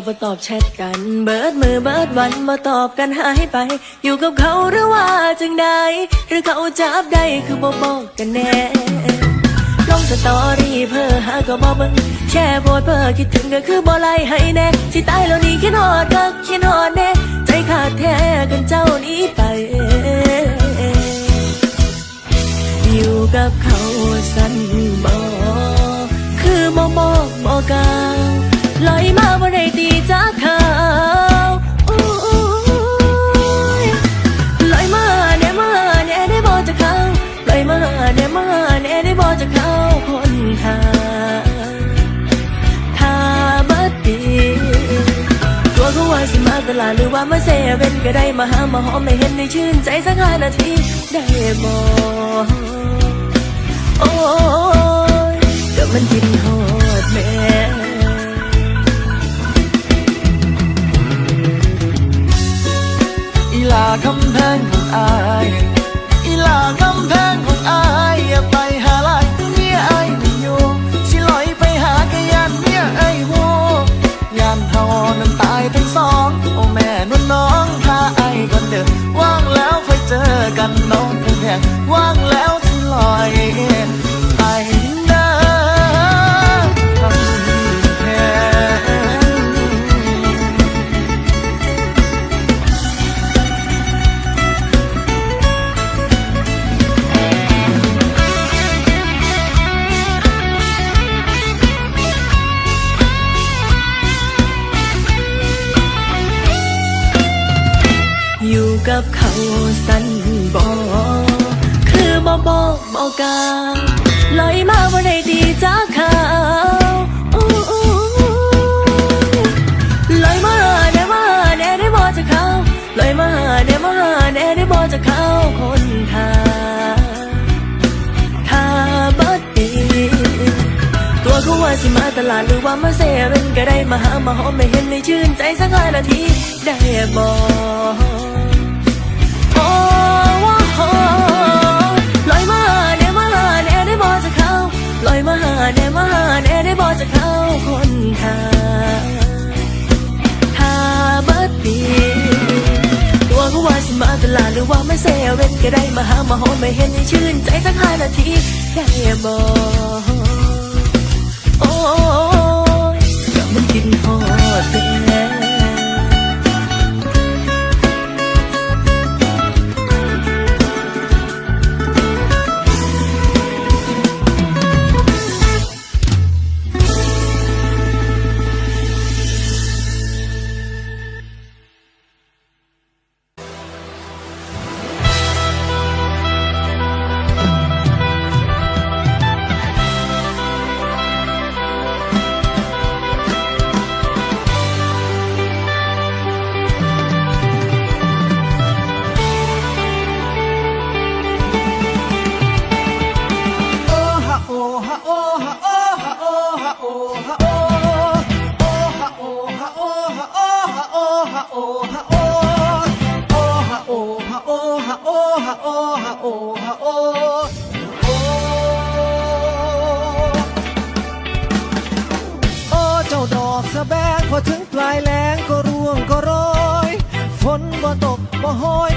เจ้าบ่ตอบแชทกัน เบิดมือเบิดวันมาตอบกันหายไป อยู่กับเขาหรือว่าจังใดหรือเขาจับได้คือบ่บอกกันแน่ลงสตอรี่เพื่อหาก็บ่เบิ่งแช่โพดเพื่อคิดถึงก็คือบ่ไล่ให้แน่สิตายแล้วนี่คิดฮอดก็คิดฮอดแน่ใจขาดแท้กันเจ้านี้ไปอยู่กับเขาสั้นบ่คือบ่บอกบ่กล่าว ลอยมาบ่ได้ตีจากเขาลอยมาแน่มาแน่ได้บ่จากเขาลอยมาแน่มาแน่ได้บ่จากเขาคนทาถ้าบัดดีตัวเขาว่าสิมาตลาดหรือว่ามาเซเว่นก็ได้มาหามาหอมไม่เห็นในชื่นใจสักห้านาทีได้บ่โอ้ยก็มันกินหอดแม่ อีลาคำแพงของอาย อีลาคำแพงของอายอย่าไป สันบ่คือบ่บอกบ่กล่าวลอยมาบ่ได้ดีจากเขาลอยมาแน่มาแน่ได้บ่จากเขาลอยมาแน่มาแน่ได้บ่จากเขาคนทางถ้าบัดดีตัวเขาว่าสิมาตลาดหรือว่ามาเซเว่นก็ได้มาหามาหอมไม่เห็นในชื่นใจสักห้านาทีได้บ ลาหรือว่าไม่เซเว่นก็ได้มาหามาหอมไม่เห็นในชื่น ใจสักห้านาทีได้บอกโอ้ยก็มันกินหอดแล้ว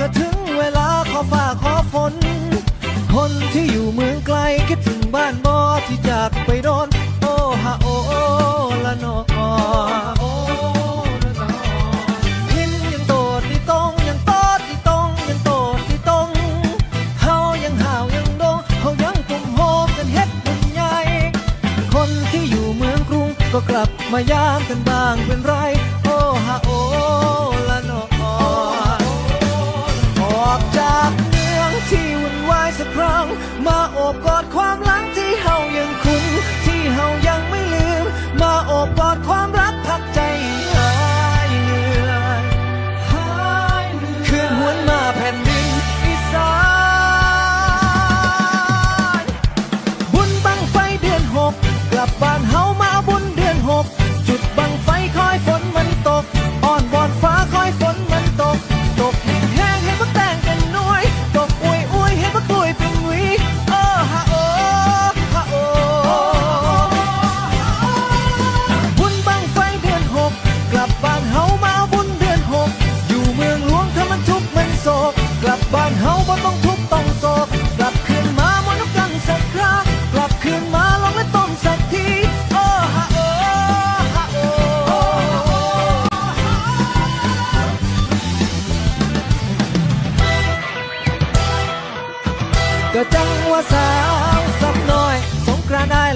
ก็ถึงเวลาขอฟ้าขอฝน คนที่อยู่เมืองไกลคิดถึงบ้านบอที่จากไปโดน โอฮะโอละนอโอ้ละนอหินยังโตดที่ตรงยังโตดที่ตรงยังโตดที่ตรงเฮายังห่าวยังโดงเฮายังกลุ่มโฮมกันเฮ็ดบุญใหญ่ คนที่อยู่เมืองกรุงก็กลับมายามกันบ้างเป็นไร สักครั้ง มาโอบกอดความหลังที่เฮายังคุ้น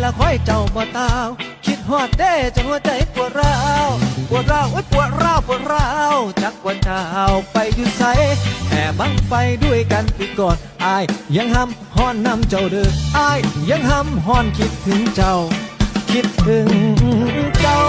ละค่อยเจ้าบ่ตาว คิดฮอดเด้จังหัวใจปวดร้าวปวดร้าวไอ้ปวดร้าวปวดร้าวจักวันเท้าไปอยู่ใสแห่บังไฟด้วยกันปีก่อนอายยังห้ำฮ้อนนำเจ้าเด้ออายยังห้ำฮ้อนคิดถึงเจ้า คิดถึงเจ้า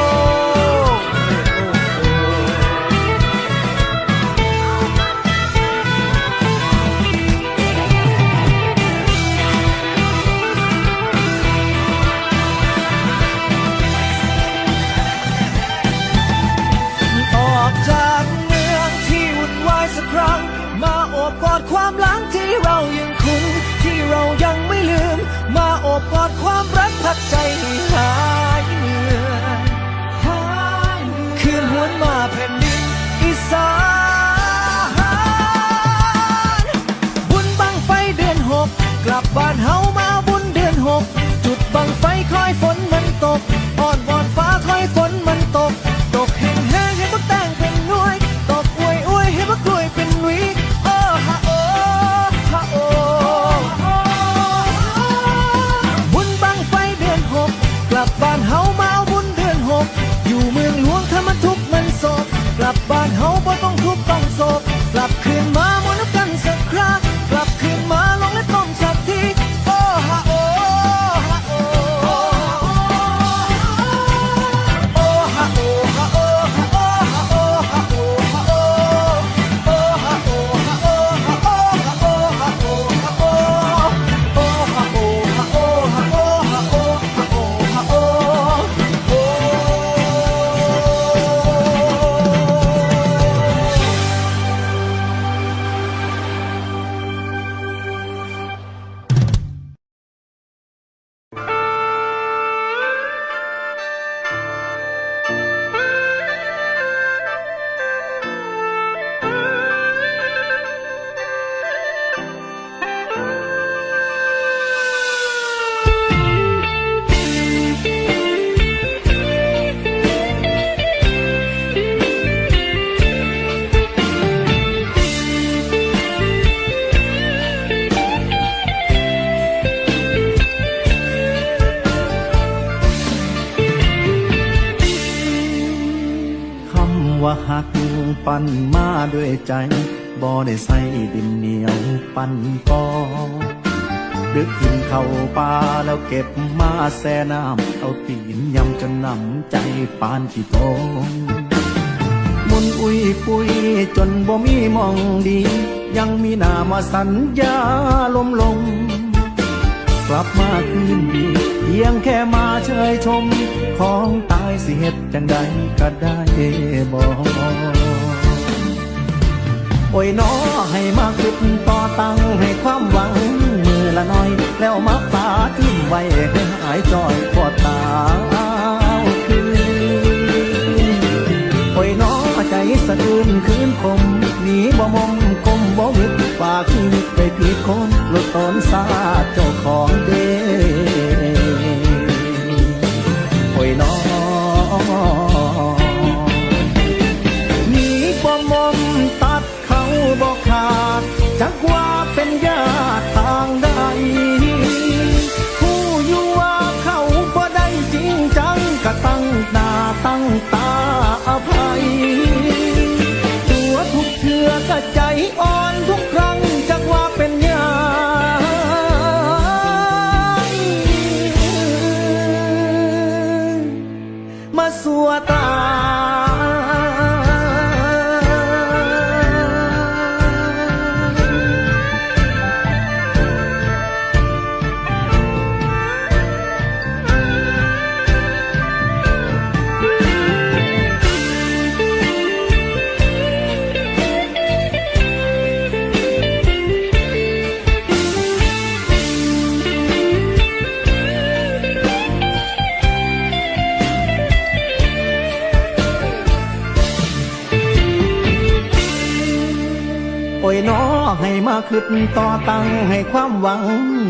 ปั่นมาด้วยใจบ่ได้ใส่ดินเหนียวปั่นกอดึกขึ้นเข้าป่าแล้วเก็บมาแซ่น้ำเอาตีนยำจนนำใจปานที่โตงมุนอุ้ยปุยจนบ่มีมองดี ยังมีหน้ามาสัญญาลมลง กลับมาคืนดีเพียงแค่มาเชยชม ของตายสิเหตุจังใดก็ได้บอก โอ้ยน้อให้มาคิดต่อตังให้ความหวังมือละน้อย แล้วมาปาทิ้มไว้ให้หายจอยปอดตาคืนโอ้ยน้อใจสะอื้นคืนคมหนีบ่มมกลมบ่หวิดฝากชีวิตไปผิดคนหลุดตนซาเจ้าของเด้ จักว่าเป็นยา ให้มาขึ้นต่อตังให้ความหวัง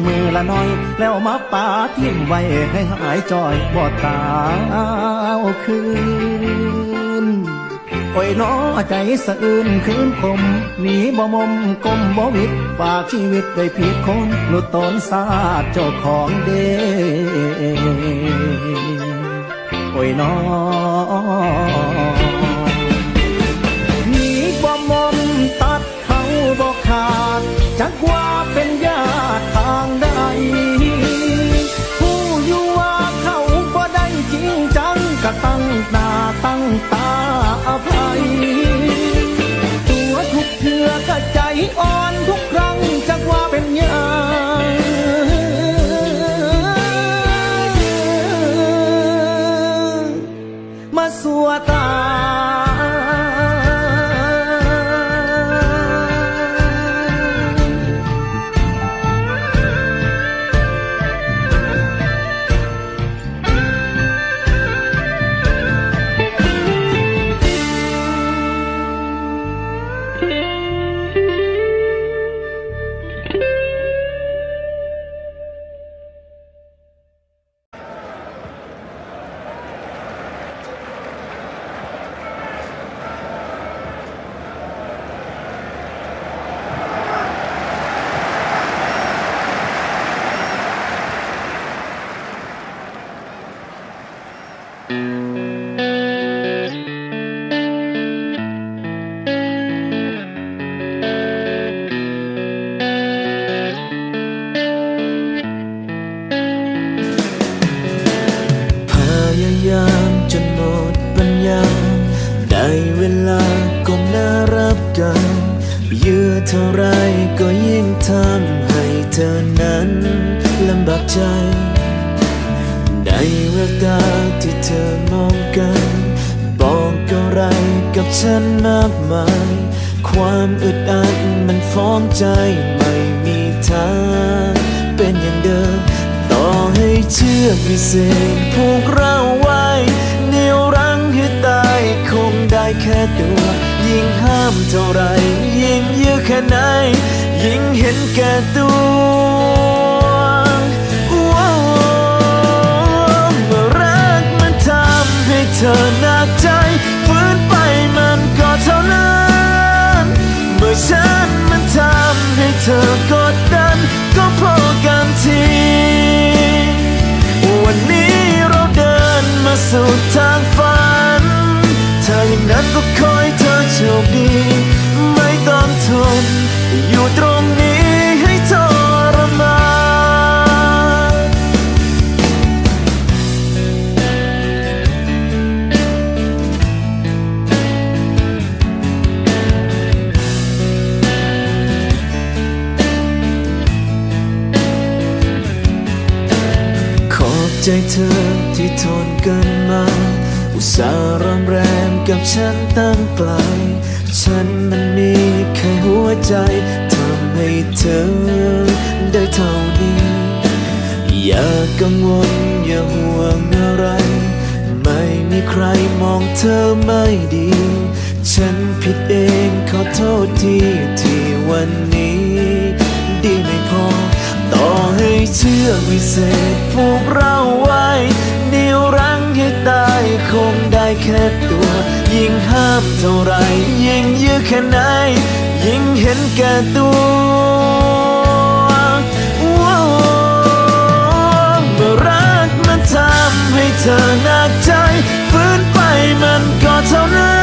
มือละน้อย แล้วมาปาทิ่มไว้ให้หายจอยบอดตาคืนโอ้ยน้อใจสะอื้นคืนคมหนีบ่มมกลมบ่วิดฝากชีวิตไว้ผิดคนหลุดตนสาดเจ้าของเด้โอ้ยน้อ จักว่าเป็นญาติทางใด ฉันมากมาย ความอึดอัดมันฟ้องใจไม่มีทางเป็นอย่างเดิม ต่อให้เชื่อกวิเศษผูกเราไว้เหนียวรั้งให้ตายคงได้แค่ตัว ยิ่งห้ามเท่าไร ยิ่งยื้อแค่ไหน ยิ่งเห็นแก่ตัวว้เมื่อรักมันทำให้เธอนั ก็ขอให้เธอโชคดี ไม่ต้องทนอยู่ตรงนี้ให้ทรมานขอบใจเธอที่ทนกันมา สารำแรมกับฉันตั้งไกล ฉันมันมีแค่หัวใจทำให้เธอได้เท่านี้ อย่ากังวลอย่าห่วงอะไร ไม่มีใครมองเธอไม่ดี ฉันผิดเองขอโทษทีที่วันนี้ ดีไม่พอ ต่อให้เชื่อกวิเศษผูกเราไว้ คงได้แค่ตัว ยิ่งห้ามเท่าไรยิ่งยื้อแค่ไหน ยิ่งเห็นแก่ตัวว้าวเมื่อรักมันทำให้เธอหนักใจฝืนไปมันก็เท่านั้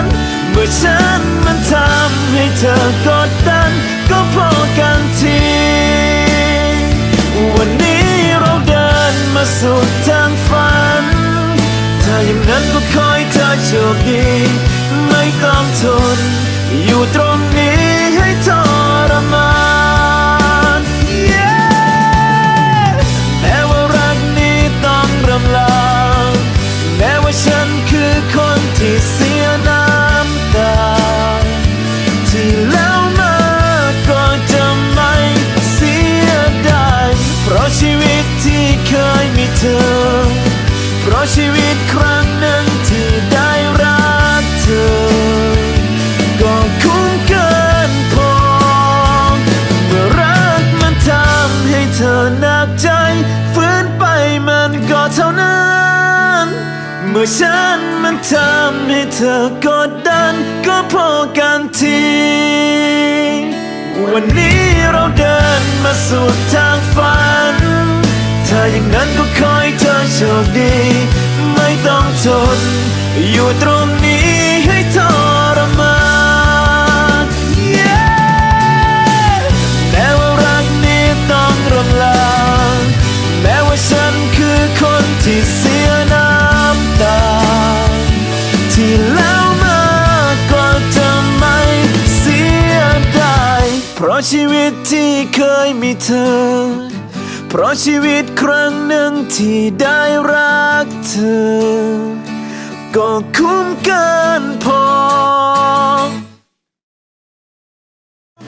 นเมื่อฉันมันทำให้เธอกดดัน ก็พอ วันนี้เราเดินมาสู่ทางฝัน ถ้าอย่างนั้นก็คอยเธอโชคดี ไม่ต้องทนอยู่ตรง ชีวิตที่เคยมีเธอ เพราะชีวิตครั้งหนึ่งที่ได้รักเธอ ก็คุ้มเกินพอ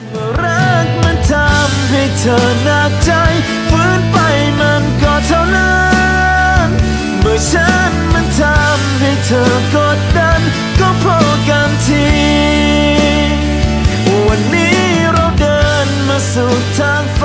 เมรักมันทำให้เธอหนักใจฝืนไปมันก็เท่านั้น เมื่อฉันมันทำให้เธอกดดัน 탕